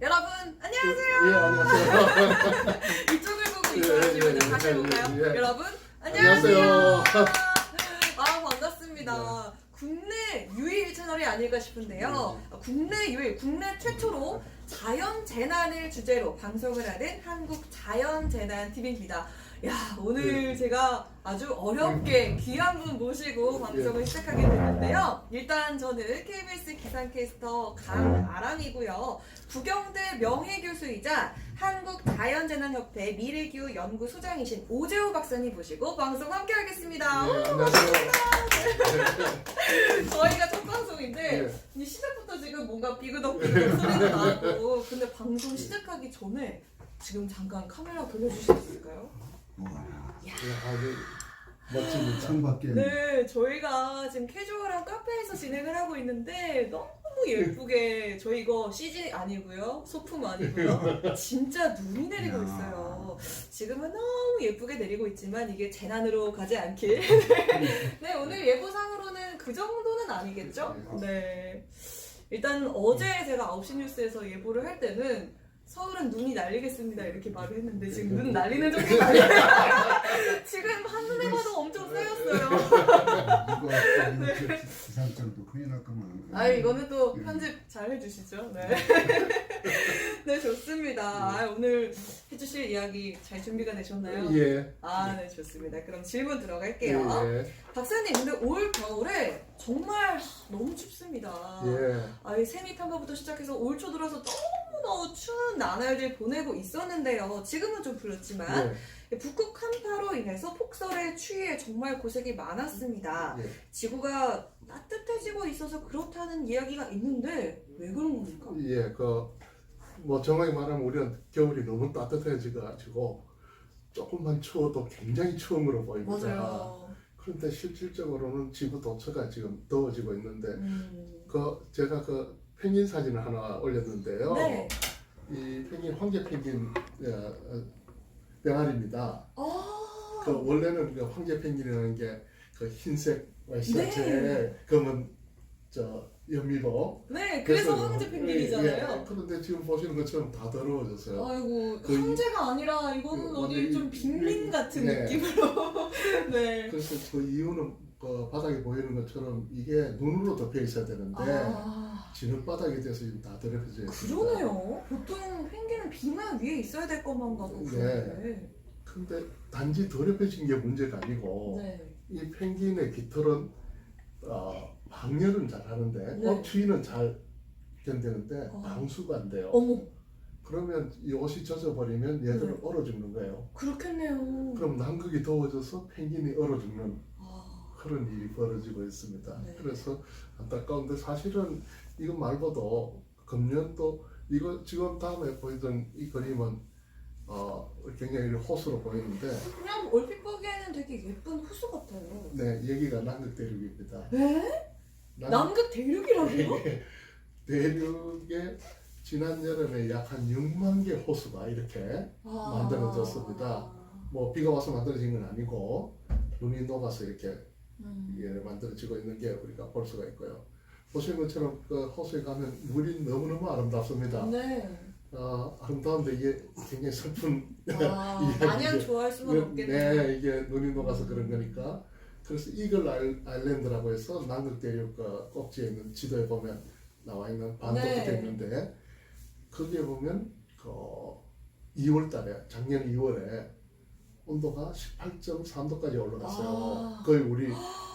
여러분 안녕하세요. 예, 안녕하세요. 이쪽을 보고 예, 인사하시면 예, 다시 예, 해볼까요? 예, 예. 여러분 안녕하세요. 안녕하세요. 아 반갑습니다. 국내 유일 채널이 아닐까 싶은데요. 국내 유일, 국내 최초로 자연 재난을 주제로 방송을 하는 한국 자연 재난 TV입니다. 야 오늘 제가 아주 어렵게 귀한 분 모시고 방송을 시작하게 됐는데요. 일단 저는 KBS 기상캐스터 강아람 이고요. 부경대 명예교수이자 한국자연재난협회 미래기후 연구소장이신 오재호 박사님 모시고 방송 함께 하겠습니다. 예, 안녕하세요. 저희가 첫 방송인데 예. 이 시작부터 지금 뭔가 삐그덕삐그덕 소리도 나고 근데 방송 시작하기 전에 지금 잠깐 카메라 돌려주실 수 있을까요? 예, 아주 멋집니다. 창밖에 네, 저희가 지금 캐주얼한 카페에서 진행을 하고 있는데 너무 예쁘게 저희 이거 CG 아니고요, 소품 아니고요, 진짜 눈이 내리고 야. 있어요. 지금은 너무 예쁘게 내리고 있지만 이게 재난으로 가지 않길. 네, 오늘 예보상으로는 그 정도는 아니겠죠? 네. 일단 어제 제가 9시 뉴스에서 예보를 할 때는 서울은 눈이 날리겠습니다 이렇게 말을 했는데 지금 눈 날리는 정도 날려 지금 한눈에 봐도 엄청 쌓였어요. 이거 이렇게 기상청도 큰일 날 거면 아 이거는 또 네. 편집 잘 해주시죠. 네. 네 좋습니다. 아, 오늘 해주실 이야기 잘 준비가 되셨나요? 예. 아 네 좋습니다. 그럼 질문 들어갈게요. 예. 박사님 근데 올 겨울에 정말 너무 춥습니다. 예. 아이 세미 탐방부터 시작해서 올 초 들어서 너무 너무 추운 나날들 보내고 있었는데요. 지금은 좀 풀렸지만 예. 북극 한파로 인해서 폭설에 추위에 정말 고생이 많았습니다. 예. 지구가 따뜻해지고 있어서 그렇다는 이야기가 있는데 왜 그런 겁니까? 예. 그뭐 정확히 말하면 우리는 겨울이 너무 따뜻해지고 조금만 추워도 굉장히 추움으로 보입니다. 맞아요. 그런데 실질적으로는 지구 도처가 지금 더워지고 있는데 음. 그 제가 그 펭귄 사진을 하나 올렸는데요. 네. 이 펭귄 황제 펭귄 어, 어, 병아리입니다. 아. 그 원래는 그 황제 펭귄이라는 게 그 흰색 와이셔츠에 네. 검은 저 연미로 네, 그래서 그래서 황제 예, 펭귄이잖아요. 예. 그런데 지금 보시는 것처럼 다 더러워졌어요. 아이고 그 이- 황제가 아니라 이거는 그 어디 좀 빈민 이- 같은 네. 느낌으로. 네. 그래서 그 이유는 그 바닥에 보이는 것처럼 이게 눈으로 덮여 있어야 되는데 아. 진흙 바닥에 대해서 지금 다 더럽혀져 있습니다. 그러네요. 보통 펭귄은 비만 위에 있어야 될 것만 봐도 네. 그런데. 근데 단지 더럽혀진 게 문제가 아니고 네. 이 펭귄의 깃털은 어, 방열은 잘 하는데 네. 어, 추위는 잘 견디는데 어. 방수가 안 돼요. 어머, 그러면 이 옷이 젖어버리면 얘들은 네. 얼어 죽는 거예요. 그렇겠네요. 그럼 남극이 더워져서 펭귄이 얼어 죽는 아, 그런 일이 벌어지고 있습니다. 네. 그래서 안타까운데 사실은 이거 말고도 금년도 이거 지금 다음에 보이던 이 그림은 어, 굉장히 호수로 보이는데 그냥 얼핏 보기에는 되게 예쁜 호수 같아요. 네 여기가 남극 대륙입니다. 네? 남- 남극 대륙이라고요? 예. 대륙에 지난 여름에 약 한 6만 개 호수가 이렇게 아. 만들어졌습니다. 뭐 비가 와서 만들어진 건 아니고 눈이 녹아서 이렇게 음. 이게 만들어지고 있는 게 우리가 볼 수가 있고요. 보시는 것처럼 그 호수에 가면 물이 너무너무 아름답습니다. 네. 어, 아름다운데 이게 굉장히 슬픈 아, 이야기죠. 마냥 좋아할 수는 없겠네요. 네, 이게 눈이 녹아서 그런 거니까. 그래서 이글 아일- 아일랜드라고 해서 남극 대륙 그 꼭지에 있는 지도에 보면 나와 있는 반도가 네. 돼 있는데 거기에 보면 그 2월 달에 작년 2월에 온도가 18.3도까지 올라갔어요. 아. 거의 우리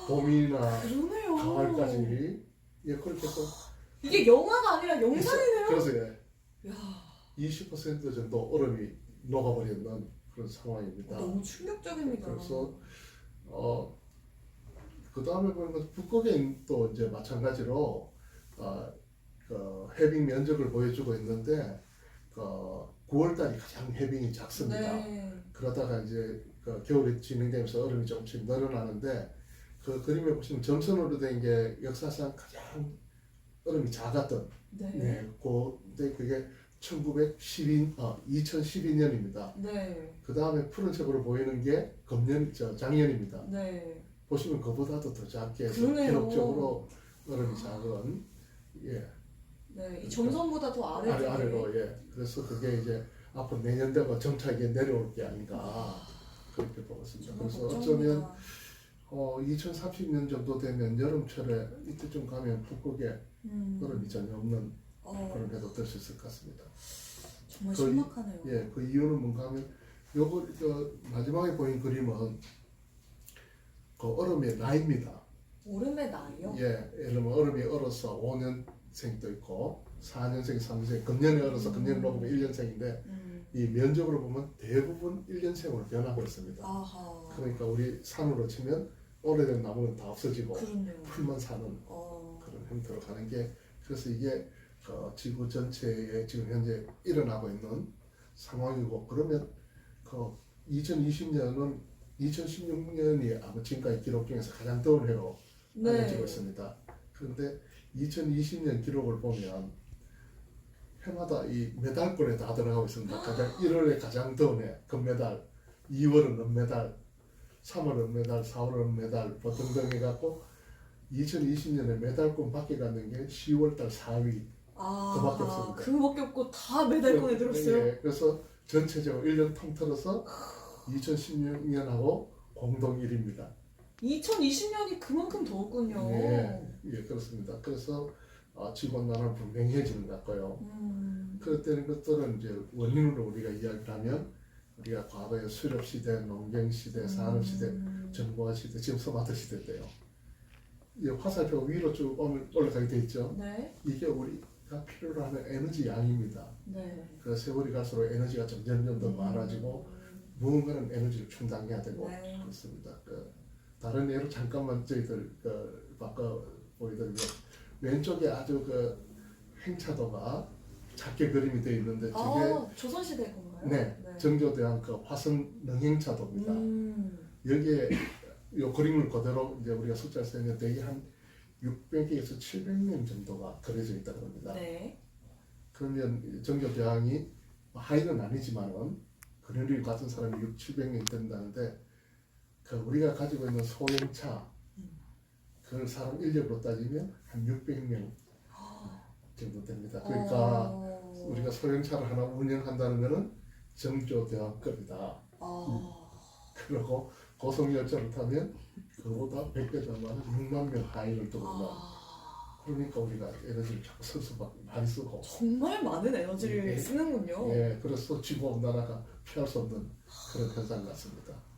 봄이나 그러네요. 가을까지 예 그렇게 해서 이게 영화가 아니라 영상이네요. 그래서 예, 야, 20% 정도 얼음이 녹아버리는 그런 상황입니다. 너무 충격적입니다. 그래서 어, 그 다음에 보면 그 북극엔 또 이제 마찬가지로 어, 그 해빙 면적을 보여주고 있는데 그 9월달이 가장 해빙이 작습니다. 네. 그러다가 이제 그 겨울이 진행되면서 얼음이 조금씩 늘어나는데 그 그림에 보시면 점선으로 된 게 역사상 가장 얼음이 작았던 네. 네, 그때 그게 1912, 어, 2012년입니다. 네. 그 다음에 푸른색으로 보이는 게 금년, 저 작년입니다. 네. 보시면 그보다도 더 작게 해서 그러네요. 기록적으로 얼음이 작은 예 네, 이 점선보다 더 아래로. 아래 아래로 예. 그래서 그게 이제 앞으로 내년 되면 점차 이게 내려올 게 아닌가 그렇게 보고 있습니다. 그래서. 어쩌면 어 2030년 정도 되면 여름철에 이때쯤 가면 북극에 음, 얼음이 전혀 없는 어, 그런 해도 될 수 있을 것 같습니다. 정말 거의- 신박하네요. 예, 그 이유는 뭔가 하면 요거 저 마지막에 보인 그림은 그 얼음의 나이입니다. 오름의 나이요? 예, 예를 들면 얼음이 얼어서 5년 생도 있고 4년생, 3년생, 금년에 얼어서 금년에 녹으면 1년생인데 음, 이 면적으로 보면 대부분 1년생으로 변하고 있습니다. 아하. 그러니까 우리 산으로 치면 오래된 나무는 다 없어지고 그렇네요. 풀만 사는 어, 그런 형태로 가는 게 그래서 이게 그 지구 전체에 지금 현재 일어나고 있는 상황이고 그러면 그 2020년은 2016년이 아마 지금까지 기록 중에서 가장 더운 해로 알려지고 네. 있습니다. 그런데 2020년 기록을 보면 해마다 이 메달권에 다 들어가고 있습니다. 가장 1월에 가장 더운 해 금메달, 2월은 은메달, 3월은 은메달, 4월은 은메달 뭐 등등 해갖고 2020년에 메달권 받게 가는 게 10월달 4위. 아, 그밖에 없습니다. 그거밖에 없고 다 메달권에 들었어요. 예, 그래서 전체적으로 1년 통틀어서 2016년하고 공동 1위입니다. 2020년이 그만큼 더웠군요. 예, 예, 그렇습니다. 그래서 아, 지구온난화는 분명해지는 것 같고요. 음, 그럴 때는 것들은 이제 원인으로 우리가 이야기를 하면 우리가 과거에 수렵 시대, 농경 시대, 산업 시대, 음, 정보화 시대, 지금 스마트 시대인데요. 이 화살표가 위로 쭉 올라가게 돼 있죠. 네, 이게 우리가 필요로 하는 에너지 양입니다. 네. 그 세월이 갈수록 에너지가 점점 더 많아지고 무언가는 에너지를 충당해야 되고 네. 그렇습니다. 그 다른 예로 잠깐만 저희들 그 바꿔 보여드리면 왼쪽에 아주 그 행차도가 작게 그림이 되어 있는데 저게 아, 조선시대 건가요? 네, 정교대왕 그 화성 능행차도입니다. 음, 여기에 이 그림을 그대로 이제 우리가 숫자를 쓰면 대개 한 600에서 700명 정도가 그려져 있다고 합니다. 네. 그러면 정교대왕이 하인은 아니지만은 그녀를 같은 사람이 6, 700명이 된다는데 그 우리가 가지고 있는 소형차 그 사람 인력으로 따지면 한 600명 정도 됩니다. 그러니까 어, 우리가 소형차를 하나 운영한다는 것은 정조 대왕급이다. 아, 그리고 고속열차를 타면 그보다 100배 더 많은 6만 명 하인을 두고 아, 그러니까 우리가 에너지를 자꾸 쓸 수밖에 많이 쓰고 정말 많은 에너지를 예. 쓰는군요. 예, 그래서 지구 온난화가 피할 수 없는 그런 현상 같습니다.